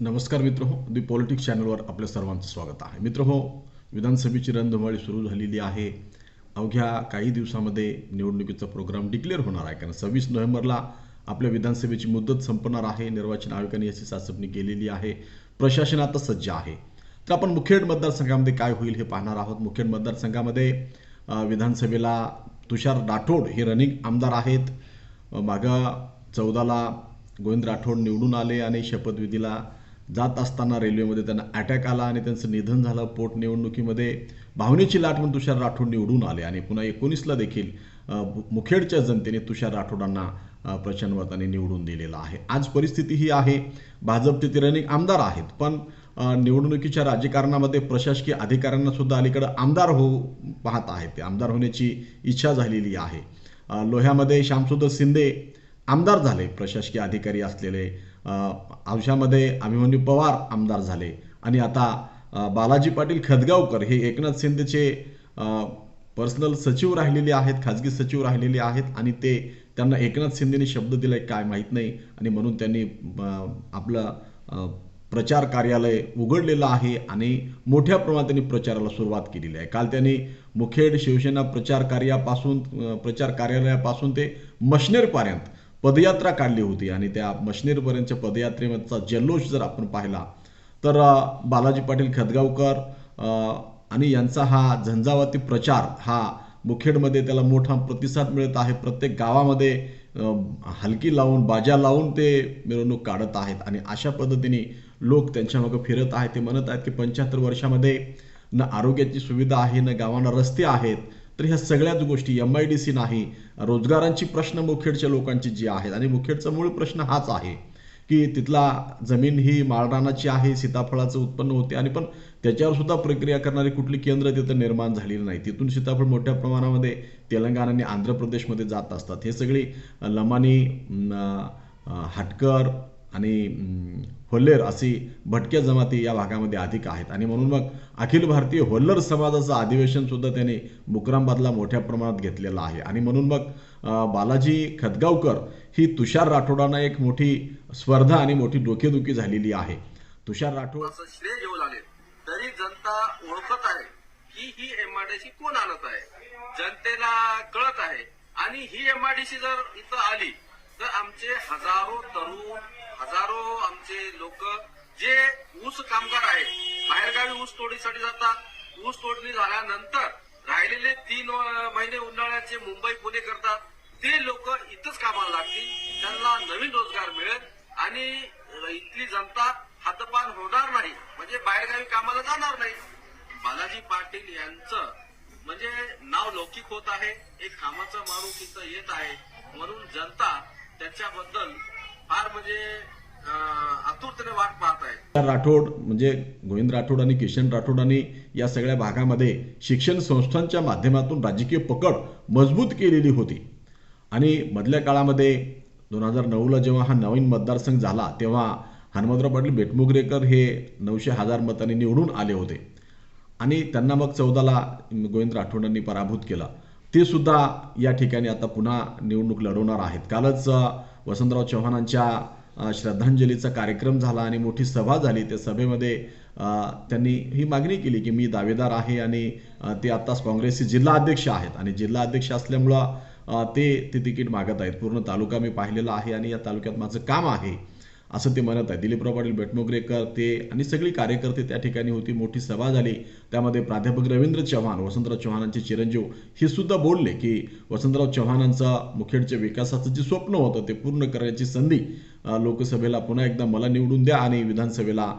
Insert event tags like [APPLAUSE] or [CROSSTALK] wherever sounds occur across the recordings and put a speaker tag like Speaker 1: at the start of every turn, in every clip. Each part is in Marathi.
Speaker 1: नमस्कार मित्र हो दी पॉलिटिक्स चॅनलवर आपल्या सर्वांचं स्वागत आहे. मित्र हो विधानसभेची रणधुमाळी सुरू झालेली आहे. अवघ्या काही दिवसामध्ये निवडणुकीचा प्रोग्राम डिक्लेअर होणार आहे. कारण सव्वीस नोव्हेंबरला आपल्या विधानसभेची मुदत संपणार आहे. निर्वाचन आयोगाने याची चाचपणी केलेली आहे. प्रशासन आता सज्ज आहे. तर आपण मुखेड मतदारसंघामध्ये काय होईल हे पाहणार आहोत. मुखेड मतदारसंघामध्ये विधानसभेला तुषार राठोड हे रनिंग आमदार आहेत. मागं चौदाला गोविंद राठोड निवडून आले आणि शपथविधीला जात असताना रेल्वेमध्ये त्यांना अटॅक आला आणि त्यांचं निधन झालं. पोटनिवडणुकीमध्ये भावनेची लाट म्हणून तुषार राठोड निवडून आले आणि पुन्हा एकोणीसला देखील मुखेडच्या जनतेने तुषार राठोडांना अ, प्रचंड मताने निवडून दिलेलं आहे. आज परिस्थिती ही आहे भाजपचे ते आमदार आहेत पण निवडणुकीच्या राजकारणामध्ये प्रशासकीय अधिकाऱ्यांना सुद्धा अलीकडे आमदार हो पाहत आहेत. ते आमदार होण्याची इच्छा झालेली आहे. लोह्यामध्ये श्यामसुंदर शिंदे आमदार झाले. प्रशासकीय अधिकारी असलेले अंशामध्ये अभिमन्यू पवार आमदार झाले. आणि आता बालाजी पाटील खदगावकर हे एकनाथ शिंदेचे पर्सनल सचिव राहिलेले आहेत खाजगी सचिव राहिलेले आहेत आणि ते त्यांना एकनाथ शिंदेने शब्द दिलाय काय माहीत नाही. आणि म्हणून त्यांनी आपलं प्रचार कार्यालय उघडलेलं आहे आणि मोठ्या प्रमाणात त्यांनी प्रचाराला सुरुवात केलेली आहे. काल त्यांनी मुखेड शिवसेना प्रचार कार्यापासून प्रचार कार्यालयापासून ते मशनेरपर्यंत पदयात्रा काढली होती आणि त्या मशनेरपर्यंतच्या पदयात्रेचा जल्लोष जर आपण पाहिला तर बालाजी पाटील खदगावकर आणि यांचा हा झंझावाती प्रचार हा मुखेडमध्ये त्याला मोठा प्रतिसाद मिळत आहे. प्रत्येक गावामध्ये हलकी लावून बाजा लावून ते मिरवणूक काढत आहेत आणि अशा पद्धतीने लोक त्यांच्यामागं फिरत आहेत. ते म्हणत आहेत की पंच्याहत्तर वर्षामध्ये न आरोग्याची सुविधा आहे न गावांना रस्ते आहेत तर ह्या सगळ्याच गोष्टी एम आय डी सी नाही रोजगारांची प्रश्न मुखेडच्या लोकांची जी आहेत. आणि मुखेडचा मूळ प्रश्न हाच आहे की तिथला जमीन ही माळरानाची आहे सीताफळाचं उत्पन्न होते. आणि पण त्याच्यावर सुद्धा प्रक्रिया करणारी कुठली केंद्र तिथं निर्माण झालेली नाही. तिथून सीताफळ मोठ्या प्रमाणामध्ये तेलंगणा आणि आंध्र प्रदेशमध्ये जात असतात. हे सगळी लमानी हाटकर हटकर आणि होल्लेर अशी भटक्या जमाती या भागामध्ये अधिक आहेत. आणि म्हणून मग अखिल भारतीय होल्लर समाजाचं अधिवेशनसुद्धा त्याने त्यांनी मुकरामबादला मोठ्या प्रमाणात घेतलेलं आहे. आणि म्हणून मग बालाजी खदगावकर ही तुषार राठोडांना एक मोठी स्पर्धा आणि मोठी डोकेदुखी झालेली आहे. तुषार राठोड
Speaker 2: श्रेय घेऊ लागले. तरी जनता ओळखत आहे की ही एमआरडीसी कोण आणत आहे? जनतेला कळत आहे. आणि ही एमआरडीसी जर इथं आली तर आमचे हजारो तरुण जे ऊस कामगार आहेत बाहेरगावी ऊस तोडीसाठी जातात. ऊस तोडणी झाल्यानंतर राहिलेले तीन महिने उन्हाळ्याचे मुंबई पुणे करतात. ते लोक इथंच कामाला लागतील. त्यांना नवीन रोजगार मिळेल आणि इथली जनता हातपान होणार नाही. म्हणजे बाहेरगावी कामाला जाणार नाही. बालाजी पाटील यांचं म्हणजे नाव लौकिक होत आहे. एक कामाचा माणूस इथं येत आहे. म्हणून जनता त्याच्याबद्दल फार म्हणजे आतुरतेने वाट पाहत आहे
Speaker 1: राठोड म्हणजे गोविंद राठोड आणि किशन राठोडांनी या सगळ्या भागामध्ये शिक्षण संस्थांच्या माध्यमातून राजकीय पकड मजबूत केलेली होती. आणि मधल्या काळामध्ये दोन हजार नऊला जेव्हा हा नवीन मतदारसंघ झाला तेव्हा हनुमंतराव पाटील बेटमुगरेकर हे नऊशे हजार मतांनी निवडून आले होते. आणि त्यांना मग चौदाला गोविंद राठोडांनी पराभूत केला. ते सुद्धा या ठिकाणी आता पुन्हा निवडणूक लढवणार आहेत. कालच वसंतराव चव्हाणांच्या श्रद्धांजलीचा कार्यक्रम झाला आणि मोठी सभा झाली. त्या सभेमध्ये त्यांनी ही मागणी केली की मी दावेदार आहे आणि ते आत्ताच काँग्रेसचे जिल्हा अध्यक्ष आहेत. आणि जिल्हा अध्यक्ष असल्यामुळं ते ते तिकीट मागत आहेत. पूर्ण तालुका मी पाहिलेला आहे आणि या तालुक्यात माझं काम आहे असं ते म्हणत आहे दिलीपराव पाटील बेटमोगरेकर ते आणि सगळी कार्यकर्ते त्या ठिकाणी होती. मोठी सभा झाली. त्यामध्ये प्राध्यापक रवींद्र चव्हाण वसंतराव चव्हाणांचे चिरंजीव हे सुद्धा बोलले की वसंतराव चव्हाणांचा मुखेडच्या विकासाचं जे स्वप्न होतं ते पूर्ण करण्याची संधी लोकसभेला पुन्हा एकदा मला निवडून द्या आणि विधानसभेला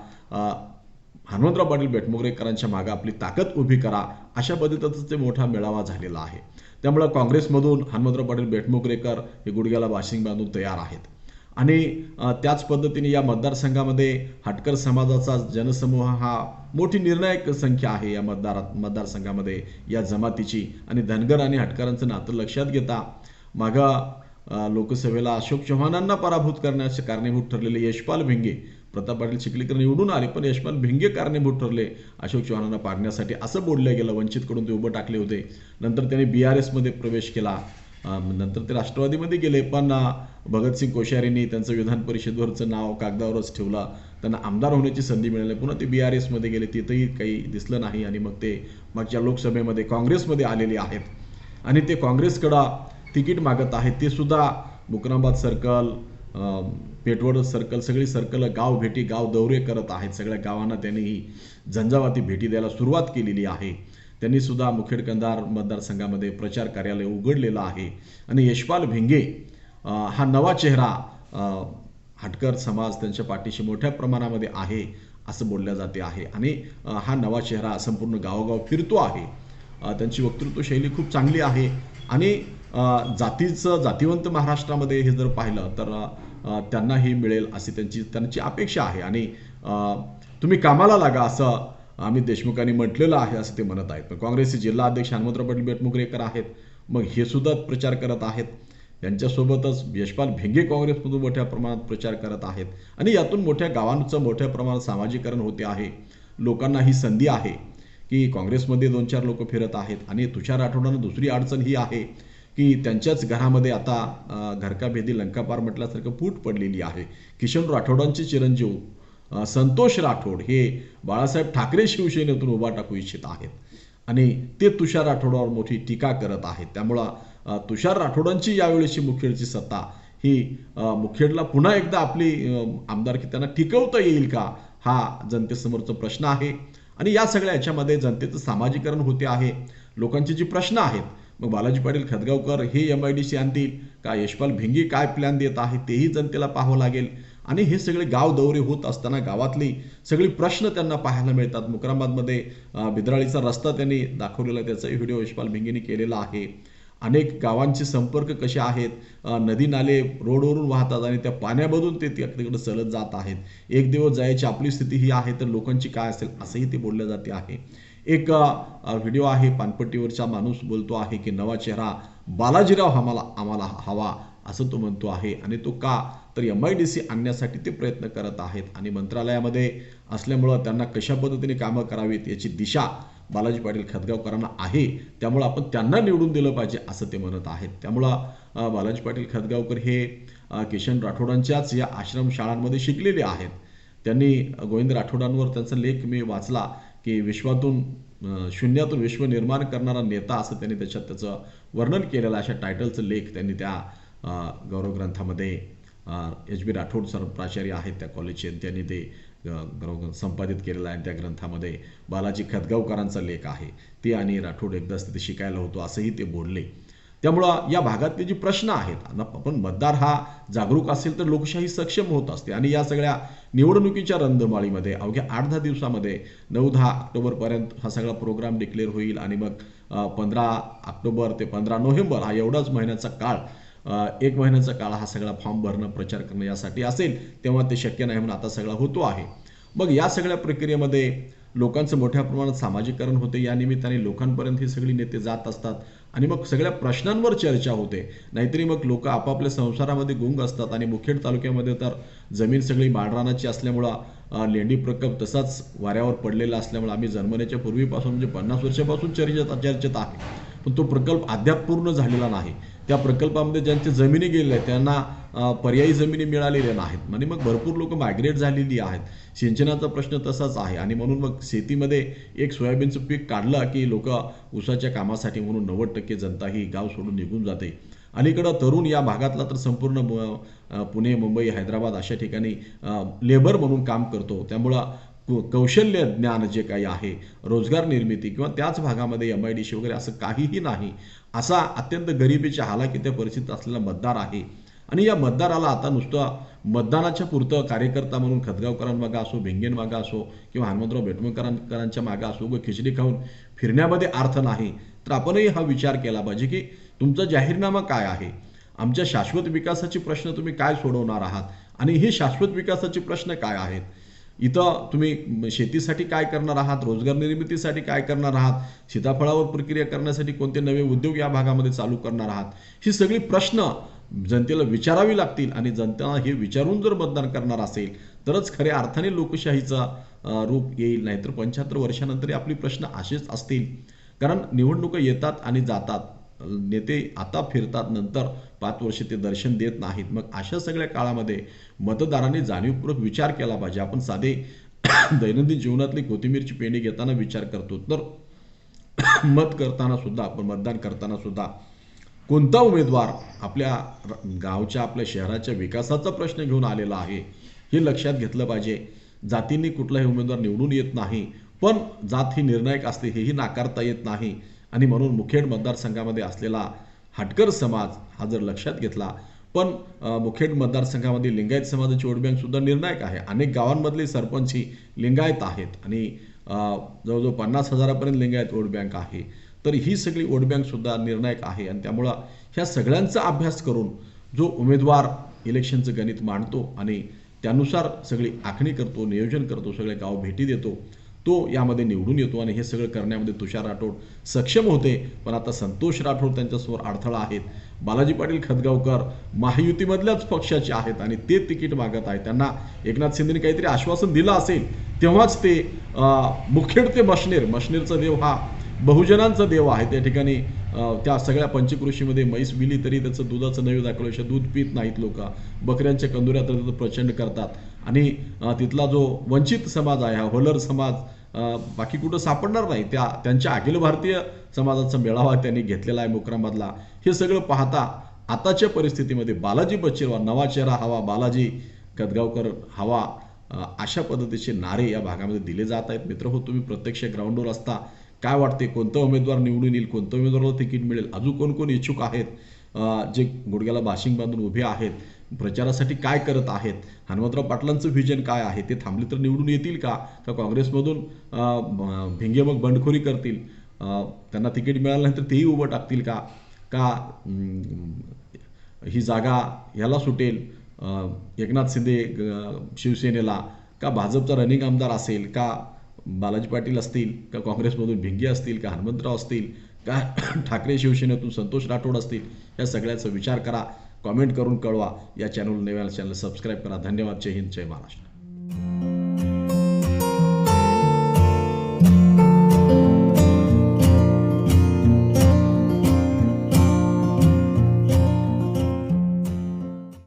Speaker 1: हनुमंतराव पाटील बेटमोगरेकरांच्या मागे आपली ताकद उभी करा अशा पद्धतीचा ते मोठा मेळावा झालेला आहे. त्यामुळं काँग्रेसमधून हनुमंतराव पाटील बेटमोगरेकर हे गुडघ्याला वाशिंग बांधून तयार आहेत. आणि त्याच पद्धतीने या मतदारसंघामध्ये हटकर समाजाचा जनसमूह हा मोठी निर्णायक संख्या आहे या मतदारात मतदारसंघामध्ये या जमातीची. आणि धनगर आणि हटकरांचं नातं लक्षात घेता मागं लोकसभेला अशोक चव्हाणांना पराभूत करण्याचे कारणीभूत ठरलेले यशपाल भिंगे. प्रताप पाटील चिखलीकर निवडून आले पण यशपाल भिंगे कारणीभूत ठरले. अशोक चव्हाणांना पाडण्यासाठी असं बोललं गेलं वंचितकडून ते उभं टाकले होते. नंतर त्यांनी बी आर एसमध्ये प्रवेश केला. नंतर ते राष्ट्रवादीमध्ये गेले पण भगतसिंग कोश्यारींनी त्यांचं विधान परिषदवरचं नाव कागदावरच ठेवलं. त्यांना आमदार होण्याची संधी मिळाली पुन्हा ते बी आर एसमध्ये गेले तिथंही काही दिसलं नाही. आणि मग ते मागच्या लोकसभेमध्ये काँग्रेसमध्ये आलेले आहेत. आणि ते काँग्रेसकडं तिकीट मागत आहेत ते सुद्धा बुकराबाद सर्कल पेटवड सर्कल सगळी सर्कल गाव भेटी गाव दौरे करत आहेत. सगळ्या गावांना त्यांनी ही झंझावाती भेटी द्यायला सुरुवात केलेली आहे. त्यांनी सुद्धा मुखेड कंधार मतदारसंघामध्ये प्रचार कार्यालय उघडलेलं आहे. आणि यशपाल भिंगे हा नवा चेहरा हटकर समाज त्यांच्या पाठीशी मोठ्या प्रमाणामध्ये आहे असं बोलल्या जाते आहे. आणि हा नवा चेहरा संपूर्ण गावोगाव फिरतो आहे. त्यांची वक्तृत्व शैली खूप चांगली आहे. आणि जातीचं जातीवंत महाराष्ट्रामध्ये हे जर पाहिलं तर त्यांना त्यांनाही मिळेल अशी त्यांची त्यांची अपेक्षा आहे. आणि तुम्ही कामाला लागा असं अमित देशमुखांनी म्हटलेलं आहे असं ते म्हणत आहेत. पण काँग्रेसचे जिल्हा अध्यक्ष हनुमंतराव पाटील बेटमुगरेकर आहेत. मग हे सुद्धा प्रचार करत आहेत. यांच्यासोबतच यशपाल भेंगे काँग्रेसमधून मोठ्या प्रमाणात प्रचार करत आहेत. आणि यातून मोठ्या गावांचं मोठ्या प्रमाणात सामाजिकरण होते आहे. लोकांना ही संधी आहे की काँग्रेसमध्ये दोन चार लोक फिरत आहेत. आणि तुषार आठवड्यानं दुसरी अडचण ही आहे की त्यांच्याच घरामध्ये आता घरकाभेदी लंकापार म्हटल्यासारखं फूट पडलेली आहे. किशन राठोडांचे चिरंजीव संतोष राठोड हे बाळासाहेब ठाकरे शिवसेनेतून उभा टाकू इच्छित आहेत. आणि ते तुषार राठोडावर मोठी टीका करत आहेत. त्यामुळं तुषार राठोडांची यावेळेची मुखेडची सत्ता ही मुखेडला पुन्हा एकदा आपली आमदारकी त्यांना टिकवता येईल का हा जनतेसमोरचा प्रश्न आहे. आणि या सगळ्या याच्यामध्ये जनतेचं सामाजीकरण होते आहे. लोकांचे जे प्रश्न आहेत मग बालाजी पाटील खदगावकर हे एम आय डी सी आणतील. का यशपाल भिंगी काय प्लॅन देत आहे? तेही जनतेला पाहावं लागेल. आणि हे सगळे गाव दौरे होत असताना गावातली सगळी प्रश्न त्यांना पाहायला मिळतात. मुकराबादमध्ये बिदराळीचा रस्ता त्यांनी दाखवलेला त्याचा त्याचाही व्हिडिओ यशपाल भिंगीने केलेला आहे. अनेक गावांचे संपर्क कसे आहेत? नदी नाले रोडवरून वाहतात आणि त्या पाण्यामधून ते तिकडे चलत जात आहेत. एक दिवस जायची आपली स्थिती ही आहे तर लोकांची काय असेल? असंही ते बोलले जाते आहे. एक व्हिडिओ आहे पानपट्टीवरचा माणूस बोलतो आहे की नवा चेहरा बालाजीराव आम्हाला आम्हाला हवा असं तो म्हणतो आहे. आणि तो का? तर एम आय डी सी आणण्यासाठी ते प्रयत्न करत आहेत. आणि मंत्रालयामध्ये असल्यामुळं त्यांना कशा पद्धतीने कामं करावीत याची दिशा बालाजी पाटील खतगावकरांना आहे. त्यामुळं आपण त्यांना निवडून दिलं पाहिजे असं ते म्हणत आहेत. त्यामुळं बालाजी पाटील खतगावकर हे किशन राठोडांच्याच या आश्रमशाळांमध्ये शिकलेले आहेत. त्यांनी गोविंद राठोडांवर त्यांचा लेख मी वाचला. की विश्वातून शून्यातून विश्व निर्माण करणारा नेता असं त्यांनी त्याच्यात त्याचं वर्णन केलेलं अशा टायटलचं लेख त्यांनी त्या गौरव ग्रंथामध्ये एच बी राठोड सर प्राचार्य आहेत त्या कॉलेजचे त्यांनी ते अ, संपादित केलेलं आहे आणि त्या ग्रंथामध्ये. बालाजी खदगावकरांचा लेख आहे. ते आणि राठोड एकदाच तिथे शिकायला होतो असंही ते बोलले. त्यामुळं या भागातले जे प्रश्न आहेत पण मतदार हा जागरूक असेल तर लोकशाही सक्षम होत असते. आणि या सगळ्या निवडणुकीच्या रंधमाळीमध्ये अवघ्या आठ दहा दिवसामध्ये नऊ दहा ऑक्टोबरपर्यंत हा सगळा प्रोग्राम डिक्लेअर होईल. आणि मग पंधरा ऑक्टोबर ते पंधरा नोव्हेंबर हा एवढाच महिन्याचा काळ एक महिन्याचा काळ हा सगळा फॉर्म भरणं प्रचार करणं यासाठी असेल तेव्हा ते शक्य नाही म्हणून आता सगळा होतो आहे. मग या सगळ्या प्रक्रियेमध्ये लोकांचं मोठ्या प्रमाणात सामाजिकरण होते. या निमित्ताने लोकांपर्यंत ही सगळी नेते जात असतात आणि मग सगळ्या प्रश्नांवर चर्चा होते. नाहीतरी मग लोक आपापल्या संसारामध्ये गुंग असतात आणि मुखेड तालुक्यामध्ये तर जमीन सगळी माळरानाची असल्यामुळं लेंडी प्रकल्प तसाच वाऱ्यावर पडलेला असल्यामुळे आम्ही जन्मण्याच्या पूर्वीपासून म्हणजे पन्नास वर्षापासून चर्चेत चर्चेत आहे. पण तो प्रकल्प अद्याप पूर्ण झालेला नाही. त्या प्रकल्पामध्ये ज्यांच्या जमिनी गेलेल्या आहेत त्यांना पर्यायी जमिनी मिळालेल्या नाहीत. म्हणजे मग भरपूर लोक मायग्रेट झालेली आहेत. सिंचनाचा प्रश्न तसाच आहे. आणि म्हणून मग शेतीमध्ये एक सोयाबीनचं पीक काढलं की लोक ऊसाच्या कामासाठी म्हणून नव्वद टक्के जनता ही गाव सोडून निघून जाते. अलीकडं तरुण या भागातला तर संपूर्ण म- पुणे मुंबई हैदराबाद अशा ठिकाणी लेबर म्हणून काम करतो. त्यामुळं कौशल्य ज्ञान जे काही आहे रोजगार निर्मिती किंवा त्याच भागामध्ये एम आय डी सी वगैरे असं काहीही नाही असा अत्यंत गरिबीच्या हालाकीच्या परिस्थितीत असलेला मतदार आहे. आणि या मतदाराला आता नुसतं मतदानाच्या पुरतं कार्यकर्ता म्हणून खदगावकरांमागं असो भिंगेंमागं असो किंवा हनुमंतराव बेटमकरांकरांच्या मागं असो व खिचडी खाऊन फिरण्यामध्ये अर्थ नाही तर आपणही हा विचार केला पाहिजे की तुमचा जाहीरनामा काय आहे? आमच्या शाश्वत विकासाचे प्रश्न तुम्ही काय सोडवणार आहात? आणि हे शाश्वत विकासाचे प्रश्न काय आहेत? इथं तुम्ही शेतीसाठी काय करणार आहात? रोजगार निर्मितीसाठी काय करणार आहात? सीताफळावर प्रक्रिया करण्यासाठी कोणते नवे उद्योग या भागामध्ये चालू करणार आहात? ही सगळी प्रश्न जनतेला विचारावी लागतील आणि जनता हे विचारून जर मतदान करणार असेल तरच खऱ्या अर्थाने लोकशाहीचा रूप येईल. नाहीतर पंच्याहत्तर वर्षानंतर आपली प्रश्न असेच असतील. कारण निवडणुका येतात आणि जातात. नेते आता फिरतात नंतर पाच वर्ष ते दर्शन देत नाहीत. मग अशा सगळ्या काळामध्ये मतदारांनी जाणीवपूर्वक विचार केला पाहिजे. आपण साधे [COUGHS] दैनंदिन जीवनातली कोथिंबीरची पेंडी घेताना विचार करतो. तर [COUGHS] मत करताना सुद्धा आपण मतदान करताना सुद्धा कोणता उमेदवार आपल्या र- गावच्या आपल्या शहराच्या विकासाचा प्रश्न घेऊन आलेला आहे हे लक्षात घेतलं पाहिजे. जातींनी कुठलाही उमेदवार निवडून येत नाही पण जात ही निर्णायक असते हेही नाकारता येत नाही. आणि म्हणून मुखेड मतदारसंघामध्ये असलेला हटकर समाज हा जर लक्षात घेतला पण मुखेड मतदारसंघामध्ये लिंगायत समाजाची वोट बँकसुद्धा निर्णायक आहे. अनेक गावांमधले सरपंच ही लिंगायत आहेत आणि जवळजवळ पन्नास हजारापर्यंत लिंगायत वोट बँक आहे. तर ही सगळी वोट बँकसुद्धा निर्णायक आहे. आणि त्यामुळं ह्या सगळ्यांचा अभ्यास करून जो उमेदवार इलेक्शनचं गणित मांडतो आणि त्यानुसार सगळी आखणी करतो नियोजन करतो सगळे गाव भेटी देतो तो यामध्ये निवडून येतो आणि हे सगळं करण्यामध्ये तुषार राठोड सक्षम होते. पण आता संतोष राठोड त्यांच्यासमोर अडथळा आहेत. बालाजी पाटील खतगावकर महायुतीमधल्याच पक्षाचे आहेत आणि ते तिकीट मागत आहेत. त्यांना एकनाथ शिंदेने काहीतरी आश्वासन दिलं असेल तेव्हाच ते मुखेड ते मशनेर मशनेरचा देव हा बहुजनांचा देव आहे. त्या ठिकाणी त्या सगळ्या पंचकृषीमध्ये म्हैस विली तरी त्याचं दुधाचं नैवेद्य दाखवल्याशिवाय दूध पित नाहीत लोक. बकऱ्यांच्या कंदुऱ्या तर तिथं प्रचंड करतात. आणि तिथला जो वंचित समाज आहे हा होलर समाज बाकी कुठं सापडणार नाही. त्या त्यांच्या अखिल भारतीय समाजाचा मेळावा त्यांनी घेतलेला आहे मुक्राममधला हे सगळं पाहता आताच्या परिस्थितीमध्ये बालाजी बच्चेवा नवा चेहरा हवा बालाजी कदगावकर हवा अशा पद्धतीचे नारे या भागामध्ये दिले जात आहेत. मित्र हो तुम्ही प्रत्यक्ष ग्राउंडवर असता. काय वाटते कोणता उमेदवार निवडून येईल? कोणत्या उमेदवाराला तिकीट मिळेल? अजून कोण कोण इच्छुक आहेत? जे गुडघ्याला बाशिंग बांधून उभे आहेत प्रचारासाठी काय करत आहेत? हनुमंतराव पाटलांचं व्हिजन काय आहे? ते थांबले तर निवडून येतील का? का काँग्रेसमधून भिंगे मग बंडखोरी करतील. त्यांना तिकीट मिळालं नाही तर तेही उभं टाकतील का? का ही जागा ह्याला सुटेल? एकनाथ शिंदे शिवसेनेला? का भाजपचा रनिंग आमदार असेल? का बालाजी पाटील असतील का काँग्रेसमधून भिंगे असतील का हनुमंतराव असतील का [COUGHS] ठाकरे शिवसेनेतून संतोष राठोड असतील या सगळ्याचा विचार करा. कॉमेंट करून कळवा. या चॅनल नव्या चॅनल सबस्क्राईब करा. धन्यवाद. जय हिंद. जय महाराष्ट्र.